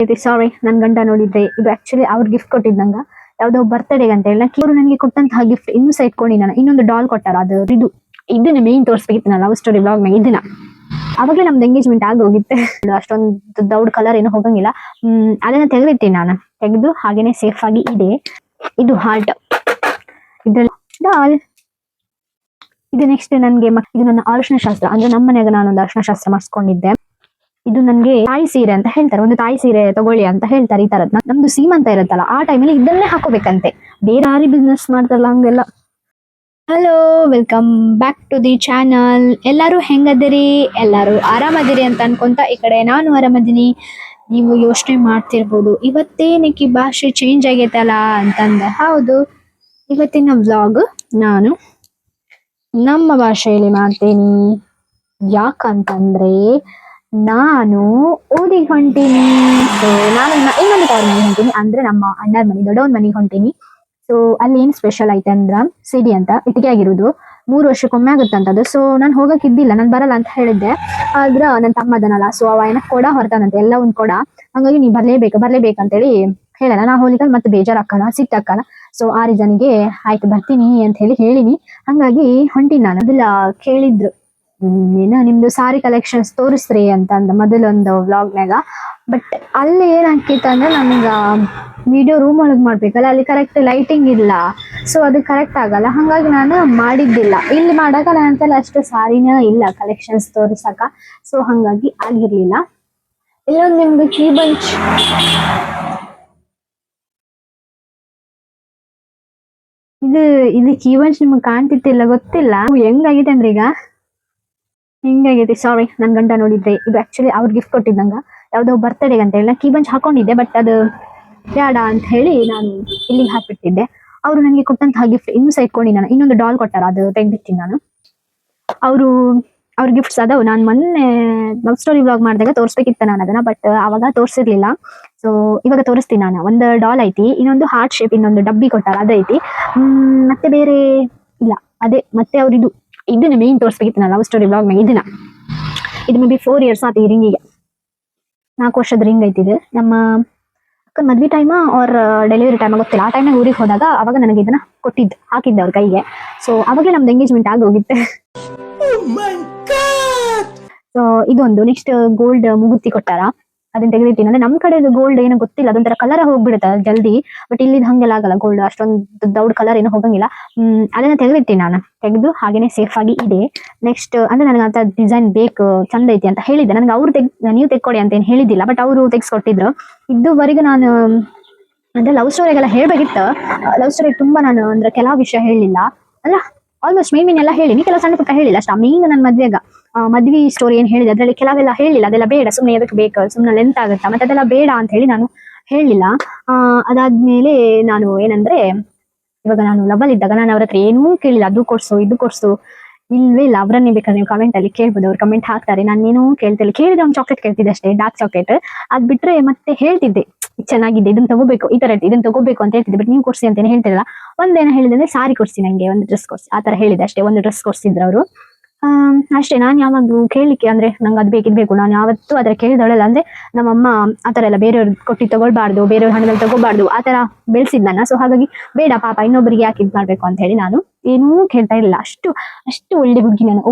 ಸಾರಿ ನನ್ ಗಂಡ ನೋಡಿದ್ರೆ ಇದು ಆಕ್ಚುಲಿ ಅವ್ರ ಗಿಫ್ಟ್ ಕೊಟ್ಟಿದ್ದಂಗ ಯಾವ್ದೋ ಬರ್ತ್ಡೇಗೆ ಅಂತ ಹೇಳಿ ಇವರು ನನಗೆ ಕೊಟ್ಟಂತಹ ಗಿಫ್ಟ್ ಇನ್ನೂ ಸಹ ಇಟ್ಕೊಂಡು ನಾನು. ಇನ್ನೊಂದು ಡಾಲ್ ಕೊಟ್ಟಾರ. ಅದು ಇದು ಇದನ್ನ ಮೇನ್ ತೋರಿಸ್ಬೇಕಿತ್ತು ನಾನು ಲವ್ ಸ್ಟೋರಿ ಬ್ಲಾಗ್ ನಾಗ ಇದನ್ನ. ಅವಾಗಲೇ ನಮ್ದು ಎಂಗೇಜ್ಮೆಂಟ್ ಆಗಿ ಹೋಗಿತ್ತೆ. ಅಷ್ಟೊಂದು ದೌಡ್ ಕಲರ್ ಏನು ಹೋಗಂಗಿಲ್ಲ. ಹ್ಮ್, ಅದನ್ನ ತೆಗೆದಿರ್ತೀನಿ ನಾನು. ತೆಗೆದು ಹಾಗೇನೆ ಸೇಫ್ ಆಗಿ ಇದೆ. ಇದು ಹಾರ್ಟ್ ಇದ್ರಲ್ಲಿ ಡಾಲ್ ಇದು ನೆಕ್ಸ್ಟ್ ನನ್ಗೆ ಇದು ನನ್ನ ಅರಿಶಿನ ಶಾಸ್ತ್ರ ಅಂದ್ರೆ ನಮ್ಮ ಮನೆಯಾಗ ನಾನೊಂದು ಅರಿಶಿನ ಶಾಸ್ತ್ರ ಮಾಡಿಸ್ಕೊಂಡಿದ್ದೆ. ಇದು ನನ್ಗೆ ತಾಯಿ ಸೀರೆ ಅಂತ ಹೇಳ್ತಾರೆ. ಒಂದು ತಾಯಿ ಸೀರೆ ತಗೊಳ್ಳಿ ಅಂತ ಹೇಳ್ತಾರೆ ಈ ತರದ್ ನಮ್ದು ಸೀಮಂತ ಇರುತ್ತಲ್ಲ, ಆ ಟೈಮಲ್ಲಿ ಇದನ್ನೇ ಹಾಕೋಬೇಕಂತೆ. ಬೇರೆ ಯಾರಿ ಬಿಸ್ನೆಸ್ ಮಾಡ್ತಾರಲ್ಲ ಹಂಗೆಲ್ಲ. Hello welcome back to the channel ಎಲ್ಲರೂ ಹೆಂಗದಿರಿ? ಎಲ್ಲರೂ ಆರಾಮದಿರಿ ಅಂತ ಅನ್ಕೊಂತ ಈ ಕಡೆ ನಾನು ಆರಾಮದಿನಿ. ನೀವು ಯೋಚನೆ ಮಾಡ್ತಿರ್ಬೋದು. ಇವತ್ತೇನಕ್ಕೆ ಭಾಷೆ ಚೇಂಜ್ ಆಗೈತಲ್ಲ ಅಂತಂದ. ಹೌದು. ಇವತ್ತಿನ ವ್ಲಾಗ್ ನಾನು ನಮ್ಮ ಭಾಷೆಯಲ್ಲಿ ಮಾಡ್ತೀನಿ. ಯಾಕಂತಂದ್ರೆ ನಾನು ಊರಿಗೆ ಹೊಂಟೀನಿ ನಾನು ಇನ್ನ- ಇನ್ನೊಂದು ಮನೆಗೆ ಹೊಂಟೀನಿ ಅಂದ್ರೆ ನಮ್ಮ ಅಣ್ಣರ ಮನೆ ದೊಡ್ಡವನ್ ಮನೆಗೆ ಹೊಂಟೀನಿ. ಸೊ ಅಲ್ಲಿ ಏನ್ ಸ್ಪೆಷಲ್ ಐತೆ ಅಂದ್ರ ಸಿಡಿ ಅಂತ, ಇಟ್ಟಿಗೆ ಆಗಿರೋದು. ಮೂರು ವರ್ಷಕ್ಕೊಮ್ಮೆ ಆಗುತ್ತಂತದು ಸೊ ನಾನು ಹೋಗಕ್ ಇದ್ದಿಲ್ಲ, ನಾನು ಬರಲ್ಲ ಅಂತ ಹೇಳಿದ್ದೆ. ಆದ್ರ ನನ್ನ ತಮ್ಮದನಲ್ಲ ಸೊ ಅವ ಏನ ಕೊಡ ಹೊರತಾನಂತೆ ಎಲ್ಲ ಒಂದ್ ಕೊಡ. ಹಂಗಾಗಿ ನೀ ಬರ್ಲೇಬೇಕು ಹೇಳಿ ಹೇಳಲ್ಲ. ನಾ ಹೋಲಿಕಲ್ ಮತ್ತೆ ಬೇಜಾರಾಕಲ್ಲ ಸಿಟ್ಟಾಕಲ್ಲ ಸೊ ಆ ರೀಸನ್ಗೆ ಆಯ್ತು, ಬರ್ತೀನಿ ಅಂತ ಹೇಳಿ ಹೇಳಿನಿ. ಹಂಗಾಗಿ ಹೊಂಟೀನಿ ನಾನು. ಅದೆಲ್ಲ ಕೇಳಿದ್ರು. ಏನ ನಿಮ್ದು ಸಾರಿ ಕಲೆಕ್ಷನ್ಸ್ ತೋರಿಸ್ರಿ ಅಂತ ಅಂದ ಮೊದಲೊಂದು ವ್ಲಾಗ್ನಾಗ ಬಟ್ ಅಲ್ಲಿ ಏನಾಕಿತ್ತು ಅಂದ್ರೆ ನಮ್ಗ ವಿಡಿಯೋ ರೂಮ್ ಒಳಗೆ ಮಾಡ್ಬೇಕಲ್ಲ, ಅಲ್ಲಿ ಕರೆಕ್ಟ್ ಲೈಟಿಂಗ್ ಇಲ್ಲ. ಸೊ ಅದು ಕರೆಕ್ಟ್ ಆಗಲ್ಲ. ಹಂಗಾಗಿ ನಾನು ಮಾಡಿದ್ದಿಲ್ಲ. ಇಲ್ಲಿ ಮಾಡಾಗ ಹತ್ರ ಅಷ್ಟು ಸಾರಿನ ಇಲ್ಲ ಕಲೆಕ್ಷನ್ಸ್ ತೋರಿಸಕ. ಸೊ ಹಂಗಾಗಿ ಆಗಿರ್ಲಿಲ್ಲ. ಇಲ್ಲೊಂದು ನಿಮ್ದು ಕೀ ಬಂಚ್ ಇದು ಇದು ಕೀ ಬಂಚ್ ನಿಮ್ಗೆ ಕಾಣ್ತಿತ್ತಿಲ್ಲ, ಗೊತ್ತಿಲ್ಲ. ಹೆಂಗಾಗಿದೆ ಅಂದ್ರೆ ಈಗ ಹಿಂಗಾಗೈತಿ ಸಾರಿ ನನ್ ಗಂಡ ನೋಡಿದ್ರೆ ಇದು ಆಕ್ಚುಲಿ ಅವ್ರ ಗಿಫ್ಟ್ ಕೊಟ್ಟಿದ್ದಂಗ ಯಾವ್ದೋ ಬರ್ತಡೇಗೆ ಅಂತ ಹೇಳಿ. ನಾ ಕೀ ಬಂಚ್ ಹಾಕೊಂಡಿದ್ದೆ ಬಟ್ ಅದು ಬೇಡ ಅಂತ ಹೇಳಿ ನಾನು ಇಲ್ಲಿಗೆ ಹಾಕ್ಬಿಟ್ಟಿದ್ದೆ. ಅವರು ನನಗೆ ಕೊಟ್ಟಂತಹ ಗಿಫ್ಟ್ ಇನ್ನೂ ಸಹ ಇಟ್ಕೊಂಡು ನಾನು ಇನ್ನೊಂದು ಡಾಲ್ ಕೊಟ್ಟಾರ, ಅದು ತೆಗ್ದಿಟ್ಟಿನಿ ನಾನು. ಅವರು, ಅವ್ರ ಗಿಫ್ಟ್ಸ್ ಅದಾವು ನಾನು ಮೊನ್ನೆ ಲವ್ ಸ್ಟೋರಿ ಬ್ಲಾಗ್ ಮಾಡಿದಾಗ ತೋರಿಸ್ಬೇಕಿತ್ತು ನಾನು ಅದನ್ನ ಬಟ್ ಅವಾಗ ತೋರಿಸಿರ್ಲಿಲ್ಲ. ಸೊ ಇವಾಗ ತೋರಿಸ್ತೀನಿ ನಾನು. ಒಂದು ಡಾಲ್ ಐತಿ, ಇನ್ನೊಂದು ಹಾರ್ಟ್ ಶೇಪ್ ಇನ್ನೊಂದು ಡಬ್ಬಿ ಕೊಟ್ಟಾರ ಅದೈತಿ ಮತ್ತೆ ಬೇರೆ ಇಲ್ಲ. ಅದೇ, ಮತ್ತೆ ಅವ್ರಿದು. ಇದನ್ನ ಮೇನ್ ತೋರಿಸ್ಬೇಕಿತ್ತು ನಾ ಲವ್ ಸ್ಟೋರಿ ಬ್ಲಾಗ್ ಇದನ್ನ. ಇದು ಮೇ ಬಿ ಫೋರ್ ಇಯರ್ಸ್ ಆತು ಈ ರಿಂಗಿಗೆ ನಾಲ್ಕು ವರ್ಷದ ರಿಂಗ್ ಐತಿ ಇದು. ನಮ್ಮ ಅಕ್ಕನ ಮದ್ವೆ ಟೈಮ್ ಅವ್ರ ಡೆಲಿವರಿ ಟೈಮ್ ಗೊತ್ತಿಲ್ಲ. ಆ ಟೈಮ್ನಾಗ ಊರಿಗೆ ಹೋದಾಗ ಅವಾಗ ನನಗೆ ಇದನ್ನ ಕೊಟ್ಟಿದ್ದು ಹಾಕಿದ್ದೆ ಅವ್ರ ಕೈಗೆ. ಸೊ ಅವಾಗಲೇ ನಮ್ದು ಎಂಗೇಜ್ಮೆಂಟ್ ಆಗಿ ಹೋಗಿತ್ತೆ. ಸೊ ಇದೊಂದು ನೆಕ್ಸ್ಟ್ ಗೋಲ್ಡ್ ಮುಗುತಿ ಕೊಟ್ಟಾರ. ಅದನ್ನ ತೆಗೆದಿರ್ತೀನಿ ಅಂದ್ರೆ ನಮ್ ಕಡೆ ಗೋಲ್ಡ್ ಏನೋ ಗೊತ್ತಿಲ್ಲ. ಅದೊಂಥರ ಕಲರ್ ಹೋಗ್ಬಿಡುತ್ತೆ ಜಲ್ದಿ. ಬಟ್ ಇಲ್ಲಿ ಹಂಗೆಲ್ಲ ಆಗಲ್ಲ ಗೋಲ್ಡ್ ಅಷ್ಟೊಂದು ದೌಡ್ ಕಲರ್ ಏನೋ ಹೋಗಂಗಿಲ್ಲ. ಹ್ಮ್, ಅದನ್ನ ತೆಗೆದಿರ್ತೀನಿ ನಾನು. ತೆಗೆದು ಹಾಗೇನೆ ಸೇಫ್ ಆಗಿ ಇದೆ. ನೆಕ್ಸ್ಟ್ ಅಂದ್ರೆ ನನಗೆ ಅಂತ ಡಿಸೈನ್ ಬೇಕು, ಚಂದ ಐತಿ ಅಂತ ಹೇಳಿದ್ದೆ. ನನಗೆ ಅವ್ರು ತೆಗ್, ನೀವು ತೆಕ್ಕೊಡಿ ಅಂತ ಏನು ಹೇಳಿದ್ದಿಲ್ಲ. ಬಟ್ ಅವರು ತೆಗ್ಸ್ಕೊಟ್ಟಿದ್ರು. ಇದುವರೆಗೂ ನಾನು, ಅಂದ್ರೆ ಲವ್ ಸ್ಟೋರಿಗೆಲ್ಲ ಹೇಳ್ಬೇಕಿತ್ತು. ಲವ್ ಸ್ಟೋರಿ ತುಂಬಾ ನಾನು ಅಂದ್ರೆ ಕೆಲವು ವಿಷಯ ಹೇಳಿಲ್ಲ. ಅಂದ್ರೆ ಆಲ್ಮೋಸ್ಟ್ ಮೇನ್ ಮೀನ್ ಎಲ್ಲ ಹೇಳಿನಿ. ಕೆಲವು ಸಣ್ಣ ಪುಟ್ಟ ಹೇಳಿಲ್ಲ ಅಷ್ಟ. ಮೇನ್ ನನ್ನ ಮದ್ವೆಗ. ಮದ್ವಿ ಸ್ಟೋರಿ ಏನ್ ಹೇಳಿದೆ, ಅದರಲ್ಲಿ ಕೆಲವೆಲ್ಲ ಹೇಳಿಲ್ಲ, ಅದೆಲ್ಲ ಬೇಡ ಸುಮ್ಮನೆ ಅದಕ್ಕೆ ಬೇಕು ಸುಮ್ಮನೆ ಲೆಂತ್ ಆಗುತ್ತಾ, ಮತ್ತೆ ಅದೆಲ್ಲ ಬೇಡ ಅಂತ ಹೇಳಿ ನಾನು ಹೇಳಿಲ್ಲ. ಅದಾದ್ಮೇಲೆ ನಾನು ಏನಂದ್ರೆ, ಇವಾಗ ನಾನು ಲವಲ್ ಇದ್ದಾಗ ನಾನು ಅವ್ರ ಹತ್ರ ಏನೂ ಕೇಳಿಲ್ಲ, ಅದು ಕೊಡ್ಸು, ಇದು ಕೊಡ್ಸು, ಇಲ್ವೇ ಇಲ್ಲ, ಅವರನ್ನೇ ಬೇಕಾದ್ರೆ ನೀವು ಕಮೆಂಟ್ ಅಲ್ಲಿ ಕೇಳ್ಬೋದು, ಅವ್ರು ಕಮೆಂಟ್ ಹಾಕ್ತಾರೆ ನಾನೇನು ಕೇಳ್ತಿಲ್ಲ ಕೇಳಿದ್ರೆ ಒಂದು ಚಾಕ್ಲೇಟ್ ಕೇಳ್ತಿದ್ದೆ ಅಷ್ಟೇ ಡಾರ್ಕ್ ಚಾಕ್ಲೇಟ್ ಅದ್ ಬಿಟ್ರೆ ಮತ್ತೆ ಹೇಳ್ತಿದ್ದೆ, ಚೆನ್ನಾಗಿದೆ ಇದನ್ನ ತಗೋಬೇಕು, ಈ ತರ ಇದನ್ನ ತಗೋಬೇಕು ಅಂತ ಹೇಳ್ತಿದ್ದೆ ಬಟ್ ನೀವು ಕೊಡ್ಸಿ ಅಂತ ಏನು ಹೇಳ್ತಿರಲ್ಲ, ಒಂದೇನೋ ಹೇಳಿದ್ರೆ ಸಾರಿ ಕೊಡ್ಸಿ ನಂಗೆ, ಒಂದು ಡ್ರೆಸ್ ಕೊಡ್ಸಿ, ಆ ತರ ಹೇಳಿದೆ ಅಷ್ಟೇ, ಒಂದು ಡ್ರೆಸ್ ಕೊಡ್ಸಿದ್ರು ಅವರು. ಅಷ್ಟೇ, ನಾನು ಯಾವಾಗ್ಲೂ ಕೇಳಲಿಕ್ಕೆ ಅಂದ್ರೆ ನಂಗೆ ಅದು ಬೇಕಿದ್ ಬೇಕು. ನಾನು ಯಾವತ್ತೂ ಅದ್ರ ಕೇಳಿದವಳಲ್ಲ ಅಂದ್ರೆ ನಮ್ಮಮ್ಮ ಆ ತರ ಎಲ್ಲ ಬೇರೆಯವ್ರು ಕೊಟ್ಟು ತಗೊಳ್ಬಾರ್ದು, ಬೇರೆಯವ್ರ ಹಣದಲ್ಲಿ ತಗೋಬಾರ್ದು ಆ ಥರ ಬೆಳೆಸಿದ್ ಸೊ ಹಾಗಾಗಿ ಬೇಡ ಪಾಪ ಇನ್ನೊಬ್ಬರಿಗೆ ಯಾಕೆ ಇದು ಮಾಡ್ಬೇಕು ಅಂತ ಹೇಳಿ ನಾನು ಏನೂ ಕೇಳ್ತಾ ಇರಲಿಲ್ಲ. ಅಷ್ಟು ಅಷ್ಟು ಒಳ್ಳೆ ಹುಡುಗಿ ನಾನು.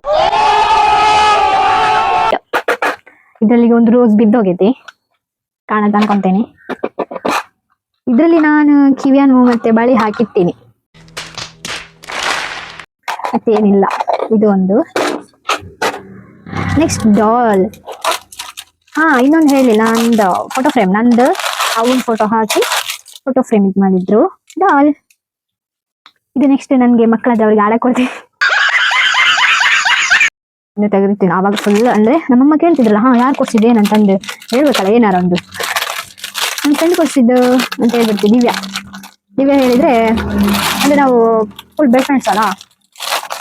ಇದರಲ್ಲಿ ಒಂದು ರೋಸ್ ಬಿದ್ದೋಗೈತಿ. ಕಾಣತ್ ಅನ್ಕೊಂತೇನೆ. ಇದ್ರಲ್ಲಿ ನಾನು ಕಿವಿಯನ್ನು ಮತ್ತೆ ಬಳಿ ಹಾಕಿರ್ತೀನಿ. ಮತ್ತೇನಿಲ್ಲ ಇದು ಒಂದು ನೆಕ್ಸ್ಟ್ ಡಾಲ್ ಹಾ, ಇನ್ನೊಂದು ಹೇಳಿ, ನಂದು ಫೋಟೋ ಫ್ರೇಮ್ ನಂದು ಅವನ ಫೋಟೋ ಹಾಕಿ ಫೋಟೋ ಫ್ರೇಮ್ ಇದು ಮಾಡಿದ್ರು. ಡಾಲ್ ಇದು ನೆಕ್ಸ್ಟ್ ನನಗೆ ಮಕ್ಕಳದ ಅವ್ರಿಗೆ ಆಡ ಕೊಡ್ತೀನಿ ತೆಗೆದಿರ್ತೀನಿ ಆವಾಗ ಫುಲ್ ಅಂದ್ರೆ ನಮ್ಮಮ್ಮ ಕೇಳ್ತಿದ್ರಲ್ಲ, ಹಾ, ಯಾರು ಕೊಡ್ಸಿದ್ದೆ ಏನಂತಂದು. ಹೇಳ್ಬೇಕಲ್ಲ, ಏನಾರ ಒಂದು. ನನ್ನ ಫ್ರೆಂಡ್ ಕೊಡ್ಸಿದ್ದು ಅಂತ ಹೇಳ್ಬಿಡ್ತೀನಿ ದಿವ್ಯಾ. ದಿವ್ಯಾ ಹೇಳಿದ್ರೆ, ಅಂದ್ರೆ ನಾವು ಫುಲ್ ಬೆಸ್ಟ್ ಫ್ರೆಂಡ್ಸ್ ಅಲ್ಲ.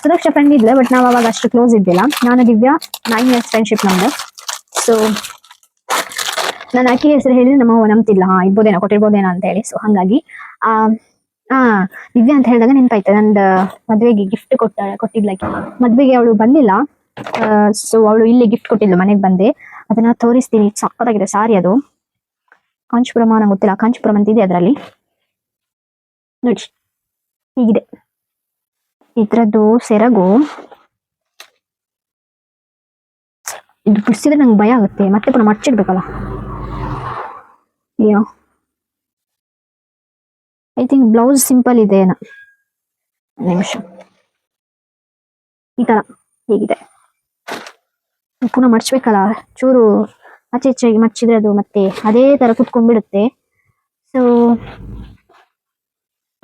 ಸುರಕ್ಷಾ ಫ್ರೆಂಡ್ ಇದ್ಲೆ ಬಟ್ ನಾವು ಅವಾಗ ಅಷ್ಟು ಕ್ಲೋಸ್ ಇದ್ದಿಲ್ಲ. ನಾನು ದಿವ್ಯಾ ನೈನ್ ಇಯರ್ಸ್ ಫ್ರೆಂಡ್ಶಿಪ್ ನಮ್ದು. ಸೊ ನಾನು ಆಕೆ ಹೆಸರು ಹೇಳಿದ್ರೆ ನಮ್ಮ ನಂಬ್ತಿಲ್ಲ ಹಾ, ಇರ್ಬೋದೇನೋ, ಕೊಟ್ಟಿರ್ಬೋದೇನೋ ಅಂತ ಹೇಳಿ. ಸೊ ಹಂಗಾಗಿ, ಆ ಆ, ದಿವ್ಯಾ ಅಂತ ಹೇಳಿದಾಗ ನೆನಪಾಯ್ತು. ನಂದು ಮದ್ವೆಗೆ ಗಿಫ್ಟ್ ಕೊಟ್ಟ, ಕೊಟ್ಟಿದ್ಲಕ್ಕೆ. ಮದ್ವೆಗೆ ಅವಳು ಬಂದಿಲ್ಲ. ಸೊ ಅವಳು ಇಲ್ಲಿ ಗಿಫ್ಟ್ ಕೊಟ್ಟಿದ್ಲು, ಮನೆಗೆ ಬಂದೆ. ಅದನ್ನ ತೋರಿಸ್ತೀನಿ. ಸಕ್ಕತ್ತಾಗಿದೆ ಸಾರಿ ಅದು. ಕಾಂಚಿಪುರಮ ನಂಗೆ ಗೊತ್ತಿಲ್ಲ ಕಾಂಚಿಪುರಂ ಅಂತಿದೆ ಅದರಲ್ಲಿ. ನೋಡಿ, ಹೀಗಿದೆ. ಇದ್ರದ್ದು ಸೆರಗು. ಇದು ಬಿಡಿಸಿದ್ರೆ ನಂಗೆ ಭಯ ಆಗುತ್ತೆ. ಮತ್ತೆ ಪುನಃ ಮಡ್ಚಿಡ್ಬೇಕಲ್ಲ ಅಯ್ಯೋ. ಐ ಥಿಂಕ್ ಬ್ಲೌಸ್ ಸಿಂಪಲ್ ಇದೆ ನಿಮಿಷ. ಈ ತರ ಹೀಗಿದೆ. ಪುನಃ ಮಡ್ಚ್ಬೇಕಲ್ಲ ಚೂರು ಆಚೆ ಹೆಚ್ಚಾಗಿ ಮಡ್ಚಿದ್ರೆ ಅದು ಮತ್ತೆ ಅದೇ ತರ ಕುತ್ಕೊಂಡ್ಬಿಡುತ್ತೆ. ಸೊ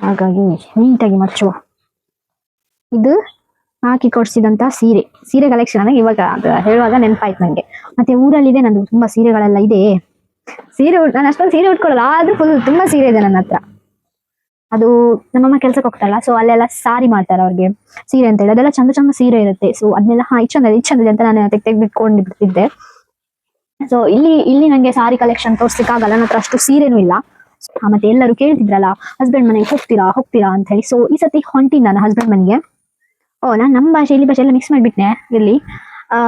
ಹಾಗಾಗಿ ನೀಟಾಗಿ ಮಡ್ಚುವ ಇದು ಹಾಕಿ ಕೊಡ್ಸಿದಂತ ಸೀರೆ. ಸೀರೆ ಕಲೆಕ್ಷನ್ ನನಗೆ ಇವಾಗ ಹೇಳುವಾಗ ನೆನಪಾಯ್ತು ನಂಗೆ. ಮತ್ತೆ ಊರಲ್ಲಿದೆ ನಂದು ತುಂಬಾ ಸೀರೆಗಳೆಲ್ಲ ಇದೆ. ಸೀರೆ ನಾನು ಅಷ್ಟೊಂದು ಸೀರೆ ಉಟ್ಕೊಳ್ಳಲ್ಲ ಆದ್ರೂ ಫುಲ್ ತುಂಬಾ ಸೀರೆ ಇದೆ ನನ್ನ ಹತ್ರ. ಅದು ನಮ್ಮಮ್ಮ ಕೆಲ್ಸಕ್ಕೆ ಹೋಗ್ತಾರಲ್ಲ ಸೊ ಅಲ್ಲೆಲ್ಲ ಸಾರಿ ಮಾಡ್ತಾರೆ ಅವ್ರಿಗೆ. ಸೀರೆ ಅಂತ ಹೇಳಿ ಅದೆಲ್ಲ ಚಂದ ಚಂದ ಸೀರೆ ಇರುತ್ತೆ. ಸೊ ಅದನ್ನೆಲ್ಲ ಹಾ ಇದ್ ಚಂದ ಇದೆ, ಇದೆ ಅಂತ ನಾನು ತೆಗ್ ತೆಗ್ದು ಬಿಡ್ತಿದ್ದೆ ಸೊ ಇಲ್ಲಿ ಇಲ್ಲಿ ನಂಗೆ ಸಾರಿ ಕಲೆಕ್ಷನ್ ತೋರ್ಸಿಕ್ಕಾಗಲ್ಲ ನನ್ನ ಹತ್ರ ಅಷ್ಟು ಸೀರೆನೂ ಇಲ್ಲ. ಮತ್ತೆ ಎಲ್ಲರೂ ಕೇಳ್ತಿದ್ರಲ್ಲ ಹಸ್ಬೆಂಡ್ ಮನೆಗೆ ಹೋಗ್ತೀರಾ ಹೋಗ್ತೀರಾ? ಅಂತ ಹೇಳಿ. ಸೊ ಈ ಸತಿ ಹೊಂಟಿನಿ ನಾನು ಹಸ್ಬೆಂಡ್ ಮನೆಗೆ. ಓ, ನಾನು ನಮ್ಮ ಭಾಷೆ ಇಲ್ಲಿ ಭಾಷೆ ಎಲ್ಲ ಮಿಕ್ಸ್ ಮಾಡಿಬಿಟ್ನೆ, ಇಲ್ಲಿ.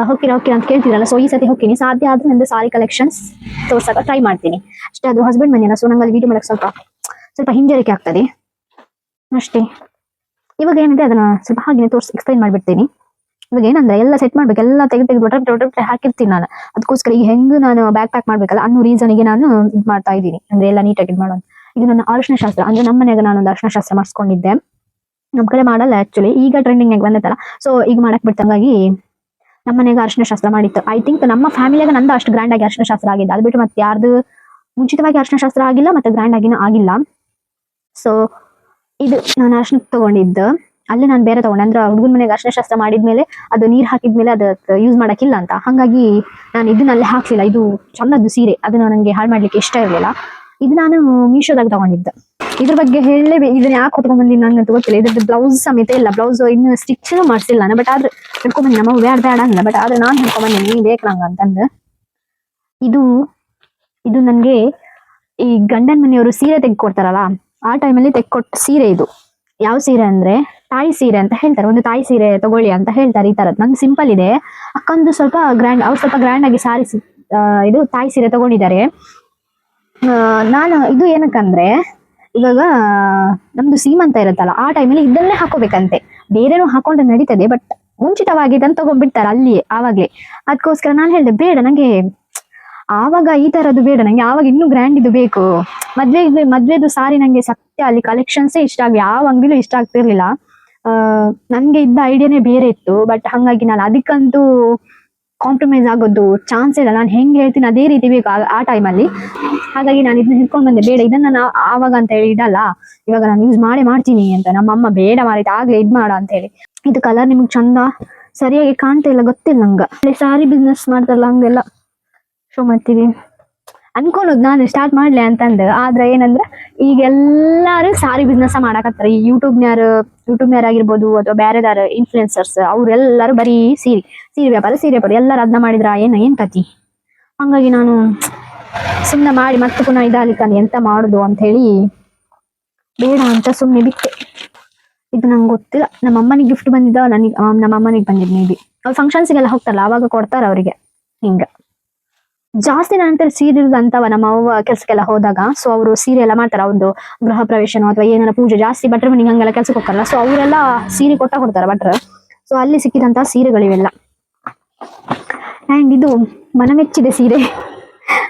ಹೋಗಿರ ಹೋಗ್ತೀರಾ ಅಂತ ಕೇಳ್ತಿದ್ರಲ್ಲ ಸೊ ಈ ಸತಿ ಹೋಗ್ತೀನಿ. ಸಾಧ್ಯ ಆದ್ರೆ ನಂದು ಸಾರಿ ಕಲೆಕ್ಷನ್ಸ್ ತೋರ್ಸಕ್ಕೆ ಟ್ರೈ ಮಾಡ್ತೀನಿ. ಅಷ್ಟೇ, ಅದು ಹಸ್ಬೆಂಡ್ ಮನೆಯಲ್ಲ ಸೊ ನಂಗೆ ಅಲ್ಲಿ ವಿಡಿಯೋ ಮಾಡಕ್ಕೆ ಸ್ವಲ್ಪ ಸ್ವಲ್ಪ ಹಿಂಜರಿಕೆ ಆಗ್ತದೆ. ಅಷ್ಟೇ. ಇವಾಗ ಏನಿದೆ, ಅದನ್ನ ಸ್ವಲ್ಪ ಹಾಗೆ ತೋರಿಸಿ ಎಕ್ಸ್ಪ್ಲೈನ್ ಮಾಡ್ಬಿಡ್ತೀನಿ. ಇವಾಗ ಏನಂದ್ರೆ, ಎಲ್ಲ ಸೆಟ್ ಮಾಡ್ಬೇಕು, ಎಲ್ಲ ತೆಗೆದು ತೆಗೆದು ಒಟ್ಟ ಒಟ್ಟ ಹಾಕಿರ್ತೀನಿ ನಾನು. ಅದಕ್ಕೋಸ್ಕರ ಈಗ ಹೆಂಗ್ ನಾನು ಬ್ಯಾಕ್ ಪ್ಯಾಕ್ ಮಾಡ್ಬೇಕಲ್ಲ, ಅನ್ನೋ ರೀಸನ್ಗೆ ನಾನು ಇದು ಮಾಡ್ತಾ ಇದ್ದೀನಿ. ಅಂದ್ರೆ ಎಲ್ಲ ನೀಟಾಗಿ ಇದು ಮಾಡೋದು. ಇದು ನನ್ನ ಅರಿಶಿನ ಶಾಸ್ತ್ರ ಅಂದ್ರೆ ನಮ್ಮ ಮನೆಯಾಗ ನಾನು ಒಂದು ಅರಿಶಿನ ಶಾಸ್ತ್ರ ಮಾಡಿಸ್ಕೊಂಡಿದ್ದೆ. ನಮ್ ಕಡೆ ಮಾಡಲ್ಲ ಆಕ್ಚುಲಿ ಈಗ ಟ್ರೆಂಡಿಂಗ್ ಆಗಿ ಬಂದೈತಲ್ಲ. ಸೊ ಈಗ ಮಾಡಕ್ ಬಿಡ್ತಂಗಾಗಿ ನಮ್ಮ ಮನೆಗೆ ಅರ್ಶನ ಶಾಸ್ತ್ರ ಮಾಡಿತ್ತು. ಐ ಥಿಂಕ್ ನಮ್ಮ ಫ್ಯಾಮಿಲಿಯಾಗ ನಂದು ಅಷ್ಟು ಗ್ರ್ಯಾಂಡ್ ಆಗಿ ಅರ್ಶಿನ ಶಾಸ್ತ್ರ ಆಗಿದ್ದು ಅದು ಬಿಟ್ಟು ಮತ್ತೆ ಯಾರ್ದು ಮುಂಚಿತವಾಗಿ ಅರ್ಶನ ಶಾಸ್ತ್ರ ಆಗಿಲ್ಲ, ಮತ್ತೆ ಗ್ರ್ಯಾಂಡ್ ಆಗಿನೂ ಆಗಿಲ್ಲ. ಸೊ ಇದು ನಾನು ಅರ್ಶಿನ ತಗೊಂಡಿದ್ದು. ಅಲ್ಲಿ ನಾನು ಬೇರೆ ತಗೊಂಡೆ. ಅಂದ್ರೆ ಹುಡುಗನ ಮನೆಗೆ ಅರ್ಶಿನ ಶಾಸ್ತ್ರ ಮಾಡಿದ್ಮೇಲೆ ಅದು ನೀರು ಹಾಕಿದ್ಮೇಲೆ ಅದು ಯೂಸ್ ಮಾಡಕ್ಕಿಲ್ಲ ಅಂತ. ಹಾಗಾಗಿ ನಾನು ಇದನ್ನ ಅಲ್ಲೇ ಹಾಕ್ಲಿಲ್ಲ. ಇದು ಚಂದದ್ದು ಸೀರೆ. ಅದನ್ನ ನನಗೆ ಹಾಳು ಮಾಡ್ಲಿಕ್ಕೆ ಇಷ್ಟ ಇರಲಿಲ್ಲ. ಇದು ನಾನು ಮೀಶೋದಾಗ ತಗೊಂಡಿದ್ದೆ. ಇದ್ರ ಬಗ್ಗೆ ಹೇಳಲೇ ಇದನ್ನ ಯಾಕೆ ಹೊತ್ಕೊಂಡ್ ಬಂದಿನಿ ನಂಗೆ ಗೊತ್ತಿಲ್ಲ. ಇದ್ರದ್ದು ಬ್ಲೌಸ್ ಸಮೇತ ಇಲ್ಲ. ಬ್ಲೌಸ್ ಇನ್ನು ಸ್ಟಿಚ್ ಮಾಡಿಸಿಲ್ಲ ನಾನು. ಬಟ್ ಆದ್ರೆ ಹಿಡ್ಕೊಂಡ್ ನಮ್ಮ ಬೇಡ ಬೇಡ ಅಂದ ಬಟ್ ಆದ್ರೆ ನಾನು ಹಿಡ್ಕೊಂಡ್ ಬಂದಿನಿ ಬೇಕು ನಂಗೆ ಅಂತಂದು. ಇದು ಇದು ನನಗೆ ಈ ಗಂಡನ ಮನೆಯವರು ಸೀರೆ ತೆಗೆದುಕೊಡ್ತಾರಲ್ಲ ಆ ಟೈಮಲ್ಲಿ ತೆಗೆದುಕೊಟ್ಟ ಸೀರೆ ಇದು. ಯಾವ ಸೀರೆ ಅಂದ್ರೆ ತಾಯಿ ಸೀರೆ ಅಂತ ಹೇಳ್ತಾರೆ. ಒಂದು ತಾಯಿ ಸೀರೆ ತಗೊಳ್ಳಿ ಅಂತ ಹೇಳ್ತಾರೆ ಈ ತರದ್. ನಂಗೆ ಸಿಂಪಲ್ ಇದೆ. ಅಕ್ಕಂದು ಸ್ವಲ್ಪ ಗ್ರ್ಯಾಂಡ್ ಅವ್ರು ಸ್ವಲ್ಪ ಗ್ರ್ಯಾಂಡ್ ಆಗಿ ಸಾರಿ ಇದು ತಾಯಿ ಸೀರೆ ತಗೊಂಡಿದ್ದಾರೆ. ನಾನು ಇದು ಏನಕ್ಕಂದ್ರೆ, ಇವಾಗ, ನಮ್ದು ಸೀಮಂತ ಇರುತ್ತಲ್ಲ, ಆ ಟೈಮಲ್ಲಿ ಇದನ್ನೇ ಹಾಕೋಬೇಕಂತೆ. ಬೇರೆನೂ ಹಾಕೊಂಡ್ರೆ ನಡೀತದೆ ಬಟ್ ಮುಂಚಿತವಾಗಿ ಇದನ್ನು ತಗೊಂಡ್ಬಿಡ್ತಾರೆ ಅಲ್ಲಿಯೇ, ಆವಾಗ್ಲೇ. ಅದಕ್ಕೋಸ್ಕರ ನಾನು ಹೇಳಿದೆ, ಬೇಡ ನನಗೆ ಆವಾಗ ಈ ತರದ್ದು ಬೇಡ, ನಂಗೆ ಆವಾಗ ಇನ್ನೂ ಗ್ರ್ಯಾಂಡ್ ಇದು ಬೇಕು. ಮದ್ವೆ, ಮದ್ವೆದು ಸಾರಿ ನಂಗೆ ಸತ್ಯ, ಅಲ್ಲಿ ಕಲೆಕ್ಷನ್ಸೇ ಇಷ್ಟ ಆಗಿ ಯಾವ ಅಂಗಡಿಲೂ ಇಷ್ಟ ಆಗ್ತಿರ್ಲಿಲ್ಲ. ನನಗೆ ನನ್ಗೆ ಇದ್ದ ಐಡಿಯಾನೇ ಬೇರೆ ಇತ್ತು ಬಟ್ ಹಾಗಾಗಿ ನಾನು ಅದಕ್ಕಂತೂ ಕಾಂಪ್ರಮೈಸ್ ಆಗೋದು ಚಾನ್ಸ್ ಇಲ್ಲ. ನಾನು ಹೆಂಗ್ ಹೇಳ್ತೀನಿ ಅದೇ ರೀತಿ ಬೇಕು ಆ- ಟೈಮ್ ಟೈಮಲ್ಲಿ ಹಾಗಾಗಿ ನಾನು ಇದನ್ನ ಹಿಡ್ಕೊಂಡು ಬಂದೆ. ಬೇಡ, ಇದನ್ನ ನಾನು ಆವಾಗ ಅಂತ ಹೇಳಿ ಇಡಲ್ಲ. ಇವಾಗ ನಾನು ಯೂಸ್ ಮಾಡೇ ಮಾಡ್ತೀನಿ ಅಂತ. ನಮ್ಮ ಅಮ್ಮ ಬೇಡ ಮಾಡಿದ್ದು ಆಗ್ಲೇ ಇದ್ ಮಾಡ ಅಂತ ಹೇಳಿ. ಇದು ಕಲರ್ ನಿಮ್ಗೆ ಚಂದ ಸರಿಯಾಗಿ ಕಾಣ್ತಾ ಇಲ್ಲ, ಗೊತ್ತಿಲ್ಲ ನಂಗೆ. ಸಾರಿ ಬಿಸ್ನೆಸ್ ಮಾಡ್ತಾರಲ್ಲ ಹಂಗೆಲ್ಲ. ಶೋ ಮಾಡ್ತೀವಿ. ಅನ್ಕೊಳೋದು ನಾನು ಸ್ಟಾರ್ಟ್ ಮಾಡ್ಲಿ ಅಂತಂದು. ಆದ್ರೆ ಏನಂದ್ರೆ, ಈಗ ಎಲ್ಲಾರು ಸಾರಿ ಬಿಸ್ನೆಸ್ ಮಾಡಾಕತ್ತಾರ. ಈ ಯೂಟ್ಯೂಬ್ನ್ಯಾರ ಯೂಟ್ಯೂಬ್ನ್ಯಾರ ಆಗಿರ್ಬೋದು ಅಥವಾ ಬೇರೆದಾರ ಇನ್ಫ್ಲುಯೆನ್ಸರ್ಸ್ ಅವ್ರೆಲ್ಲರೂ ಬರೀ ಸೀರೆ ಸೀರೆ ವ್ಯಾಪಾರ ಸೀರೆ ವ್ಯಾಪಾರ. ಎಲ್ಲರೂ ಅದನ್ನ ಮಾಡಿದ್ರ? ಏನು, ಏನ್ ಕತಿ ಹಂಗಾಗಿ ನಾನು ಸುಮ್ಮನೆ ಮಾಡಿ ಮತ್ತೆ ಪುನಃ ತಾನೆ ಎಂತ ಮಾಡುದು ಅಂತ ಹೇಳಿ ಬೇಡ ಅಂತ ಸುಮ್ಮನೆ ಬಿಟ್ಟೆ. ಇದು ನಂಗೆ ಗೊತ್ತಿಲ್ಲ. ನಮ್ಮ ಅಮ್ಮನಿಗೆ ಗಿಫ್ಟ್ ಬಂದಿದ್ದ, ನನಗೆ ನಮ್ಮ ಅಮ್ಮನಿಗೆ ಬಂದಿದ್ದು ಮೇ ಬಿ ಅವ್ರು ಫಂಕ್ಷನ್ಸ್ಗೆಲ್ಲ ಹೋಗ್ತಾರಲ್ಲ, ಅವಾಗ ಕೊಡ್ತಾರ ಅವರಿಗೆ ಹಿಂಗ. ಜಾಸ್ತಿ ನಂತರ ಸೀರೆ ಇರೋದಂತವ ನಮ್ಮ ಅವ್ವ ಕೆಲ್ಸಕ್ಕೆಲ್ಲ ಹೋದಾಗ. ಸೊ ಅವರು ಸೀರೆ ಎಲ್ಲ ಮಾಡ್ತಾರೆ ಅವ್ರದ್ದು ಗೃಹ ಪ್ರವೇಶನೋ ಅಥವಾ ಏನಾರ ಪೂಜೆ ಜಾಸ್ತಿ ಭಟ್ರ ಮನೆಗೆ ಹಂಗೆಲ್ಲ ಕೆಲ್ಸಕ್ಕೆ ಹೋಗ್ತಾರಲ್ಲ. ಸೊ ಅವರೆಲ್ಲ ಸೀರೆ ಕೊಟ್ಟ ಕೊಡ್ತಾರೆ ಭಟ್ರ ಸೊ ಅಲ್ಲಿ ಸಿಕ್ಕಿದಂತ ಸೀರೆಗಳಿವೆಲ್ಲ ಅಂಡ್ ಇದು ಮನಮೆಚ್ಚಿದ ಸೀರೆ.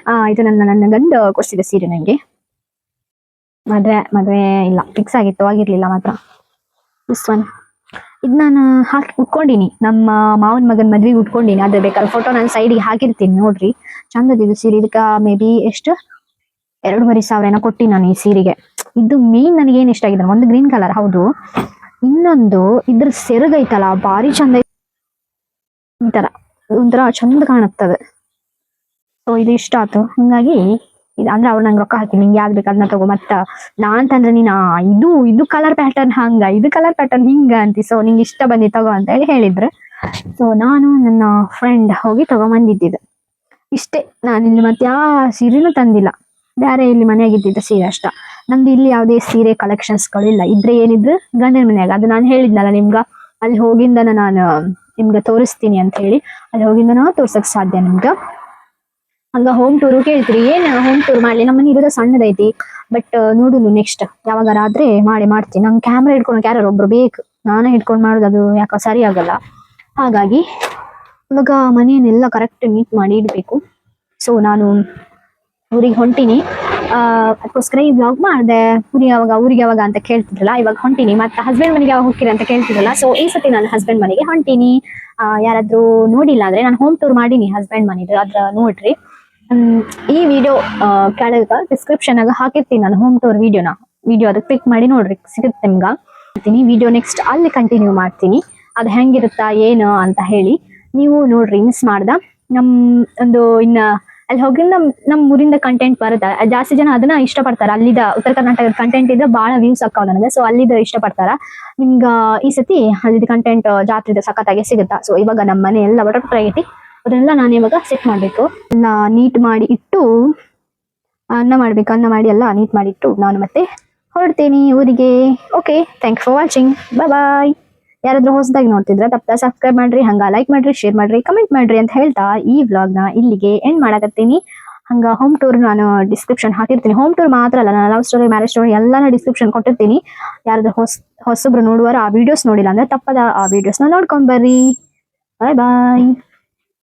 ಆ, ಇದು ನನ್ನ ನನ್ನ ಗಂಡ ಕೊಡಿಸಿದ ಸೀರೆ ನನಗೆ ಮದುವೆ ಮದುವೆ ಇಲ್ಲ. ಫಿಕ್ಸ್ ಆಗಿತ್ತು, ಆಗಿರ್ಲಿಲ್ಲ ಮಾತ್ರ. ದಿಸ್ ಒನ್ ಇದು ನಾನು ಹಾಕಿ ಉಟ್ಕೊಂಡಿನಿ. ನಮ್ಮ ಮಾವನ ಮಗನ ಮದ್ವೆಗೆ ಉಟ್ಕೊಂಡಿನಿ. ಅದ್ರ ಬೇಕಾದ್ರೆ ಫೋಟೋ ನಾನು ಸೈಡಿಗೆ ಹಾಕಿರ್ತೀನಿ, ನೋಡ್ರಿ. ಚಂದದ ಇದು ಸೀರೆ. ಇದಕ್ಕೆ ಮೇ ಬಿ ಎಷ್ಟು? ಎರಡೂವರೆ ಸಾವಿರ ಏನೋ ಕೊಟ್ಟಿ ನಾನು ಈ ಸೀರೆಗೆ. ಇದು ಮೇನ್ ನನಗೆ ಏನು ಇಷ್ಟ ಆಗಿದೆ ಒಂದು ಗ್ರೀನ್ ಕಲರ್ ಹೌದು. ಇನ್ನೊಂದು ಇದ್ರ ಸೆರಗೈತಲ್ಲ ಭಾರಿ ಚಂದ. ಈ ತರ ಒಂಥರ ಚಂದ ಕಾಣುತ್ತದೆ. ಸೊ ಇದು ಇಷ್ಟ ಆಯ್ತು ಹಂಗಾಗಿ ಇದು ಅಂದ್ರೆ ಅವ್ರು ನಂಗೆ ರೊಕ್ಕ ಹಾಕಿ, ನಿಂಗೆ ಯಾವ್ದು ಬೇಕು ಅದನ್ನ ತಗೋ. ಮತ್ತ ನಾನ್ ತಂದ್ರೆ ನೀನ್ ಇದು ಇದು ಕಲರ್ ಪ್ಯಾಟರ್ನ್ ಹಂಗ, ಇದು ಕಲರ್ ಪ್ಯಾಟರ್ನ್ ಹಿಂಗ ಅಂತ. ಸೊ ನಿಂಗೆ ಇಷ್ಟ ಬಂದಿ ತಗೋ ಅಂತ ಹೇಳಿ ಹೇಳಿದ್ರು. ಸೊ ನಾನು ನನ್ನ ಫ್ರೆಂಡ್ ಹೋಗಿ ತಗೊಂಬಂದಿದ್ದಿದ್ದು ಇಷ್ಟೇ, ನಾನು ಇಲ್ಲಿ ಮತ್ತೆ ಯಾವ ಸೀರೆನೂ ತಂದಿಲ್ಲ. ಬೇರೆ ಇಲ್ಲಿ ಮನೆಯಾಗ ಇದ್ದಿದ್ದ ಸೀರೆ ಅಷ್ಟ. ನಮ್ದು ಇಲ್ಲಿ ಯಾವುದೇ ಸೀರೆ ಕಲೆಕ್ಷನ್ಸ್ಗಳು ಇಲ್ಲ. ಇದ್ರೆ ಏನಿದ್ರು ಗಂಡನ ಮನೆಯಾಗ. ಅದು ನಾನು ಹೇಳಿದ್ನಲ್ಲ ನಿಮ್ಗ, ಅಲ್ಲಿ ಹೋಗಿಂದನ ನಾನು ನಿಮ್ಗೆ ತೋರಿಸ್ತೀನಿ ಅಂತ ಹೇಳಿ. ಅಲ್ಲಿ ಹೋಗಿಂದನ ತೋರ್ಸಕ್ ಸಾಧ್ಯ ನಿಮ್ಗ. ಹಂಗ ಹೋಮ್ ಟೂರು ಕೇಳ್ತೀರಿ. ಏನ್ ಹೋಮ್ ಟೂರ್ ಮಾಡ್ಲಿ? ನಮ್ಮನೆ ಇರೋದ ಸಣ್ಣದೈತಿ. ಬಟ್ ನೋಡುನು ನೆಕ್ಸ್ಟ್ ಯಾವಾಗಾರ ಆದ್ರೆ ಮಾಡಿ ಮಾಡ್ತೀನಿ. ನಂಗೆ ಕ್ಯಾಮ್ರಾ ಹಿಡ್ಕೊಳಕ್ ಯಾರು ಒಬ್ರು ಬೇಕು, ನಾನೇ ಹಿಡ್ಕೊಂಡು ಮಾಡೋದು ಅದು ಯಾಕೋ ಸರಿ ಆಗಲ್ಲ. ಹಾಗಾಗಿ, ಇವಾಗ ಮನೆಯನ್ನೆಲ್ಲ ಕರೆಕ್ಟ್ ನೀಟ್ ಮಾಡಿ ಇಡಬೇಕು. ಸೊ ನಾನು ಊರಿಗೆ ಹೊಂಟಿನಿ. ಅದಕ್ಕೋಸ್ಕರ ಈ ಬ್ಲಾಗ್ ಮಾಡಿದೆ. ಊರಿಗೆ ಯಾವಾಗ ಊರಿಗೆ ಯಾವಾಗ ಅಂತ ಕೇಳ್ತಿದ್ರಲ್ಲ, ಇವಾಗ ಹೊಂಟಿನಿ. ಮತ್ತೆ ಹಸ್ಬೆಂಡ್ ಮನೆಗೆ ಯಾವಾಗ ಹೋಗ್ತೀರಿ ಅಂತ ಕೇಳ್ತಿದ್ರಲ್ಲ ಸೊ ಈ ಸತಿ ನಾನು ಹಸ್ಬೆಂಡ್ ಮನೆಗೆ ಹೊಂಟಿನಿ. ಯಾರಾದರೂ ನೋಡಿಲ್ಲ ಅಂದ್ರೆ ನಾನು ಹೋಮ್ ಟೂರ್ ಮಾಡೀನಿ ಹಸ್ಬೆಂಡ್ ಮನೆದು. ಅದ್ರ ನೋಡ್ರಿ. ಈ ವಿಡಿಯೋ ಕೆಳಗ ಡಿಸ್ಕ್ರಿಪ್ಷನ್ ಆಗ ಹಾಕಿರ್ತೀನಿ ನಾನು ಹೋಮ್ ಟೂರ್ ವಿಡಿಯೋನ ವಿಡಿಯೋ ಅದಕ್ಕೆ ಕ್ಲಿಕ್ ಮಾಡಿ ನೋಡ್ರಿ, ಸಿಗುತ್ತೆ ನಿಮ್ಗ. ಮಾಡ್ತೀನಿ ವಿಡಿಯೋ ನೆಕ್ಸ್ಟ್ ಅಲ್ಲಿ ಕಂಟಿನ್ಯೂ ಮಾಡ್ತೀನಿ. ಅದು ಹೆಂಗಿರುತ್ತಾ, ಏನು ಅಂತ ಹೇಳಿ ನೀವು ನೋಡ್ರಿ ಮಿಸ್ ಮಾಡ್ದ. ನಮ್ ಒಂದು ಇನ್ನ, ಅಲ್ಲಿ ಹೋಗಿ ನಮ್ ನಮ್ ಊರಿಂದ ಕಂಟೆಂಟ್ ಬರುತ್ತೆ. ಜಾಸ್ತಿ ಜನ ಅದನ್ನ ಇಷ್ಟಪಡ್ತಾರ. ಅಲ್ಲಿದ ಉತ್ತರ ಕರ್ನಾಟಕದ ಕಂಟೆಂಟ್ ಇದ್ರೆ ಬಹಳ ವ್ಯೂಸ್ ಅಕ್ಕಾವ ನನಗೆ. ಸೊ ಅಲ್ಲಿದ ಇಷ್ಟಪಡ್ತಾರ. ನಿಮ್ಗ ಈ ಸತಿ ಅಲ್ಲಿದ ಕಂಟೆಂಟ್ ಜಾತ್ರೆದ ಸಖತ್ತಾಗಿ ಸಿಗುತ್ತಾ? ಸೊ ಇವಾಗ ನಮ್ಮ ಮನೆ ಎಲ್ಲ ಬಟರ್ ಆಗೈತಿ ಅದನ್ನೆಲ್ಲ ನಾನು ಇವಾಗ ಸೆಟ್ ಮಾಡಬೇಕು. ಎಲ್ಲ ನೀಟ್ ಮಾಡಿ ಇಟ್ಟು, ಅನ್ನ ಮಾಡಬೇಕು, ಅನ್ನ ಮಾಡಿ ಎಲ್ಲ ನೀಟ್ ಮಾಡಿ ಇಟ್ಟು ನಾನು ಮತ್ತೆ ಹೊರಡ್ತೀನಿ ಊರಿಗೆ. Okay thank for watching bye bye ಯಾರಾದರೂ ಹೊಸದಾಗಿ ನೋಡ್ತಿದ್ರೆ ತಪ್ಪ ಸಬ್ಸ್ಕ್ರೈಬ್ ಮಾಡ್ರಿ, ಹಂಗ ಲೈಕ್ ಮಾಡ್ರಿ ಶೇರ್ ಮಾಡ್ರಿ ಕಮೆಂಟ್ ಮಾಡ್ರಿ ಅಂತ ಹೇಳ್ತಾ ಈ ವ್ಲಾಗ್ನ ಇಲ್ಲಿಗೆ ಎಂಡ್ ಮಾಡಕತ್ತೀನಿ. ಹಂಗ ಹೋಮ್ ಟೂರ್ ನಾನು ಡಿಸ್ಕ್ರಿಪ್ಷನ್ ಹಾಕಿರ್ತೀನಿ. ಹೋಮ್ ಟೂರ್ ಮಾತ್ರ ಅಲ್ಲ ನಾನು ಲವ್ ಸ್ಟೋರಿ ಮ್ಯಾರೇಜ್ ಸ್ಟೋರಿ ಎಲ್ಲಾನು ಡಿಸ್ಕ್ರಿಪ್ಷನ್ ಕೊಟ್ಟಿರ್ತೀನಿ. ಯಾರಾದ್ರೂ ಹೊಸ, ಹೊಸಬ್ರು ನೋಡುವಾರ ಆ ವಿಡಿಯೋಸ್ ನೋಡಿಲ್ಲ ಅಂದ್ರೆ ತಪ್ಪದ ಆ ವಿಡಿಯೋಸ್ನ ನೋಡ್ಕೊಂಡ್ ಬರ್ರಿ. ಬಾಯ್ ಬಾಯ್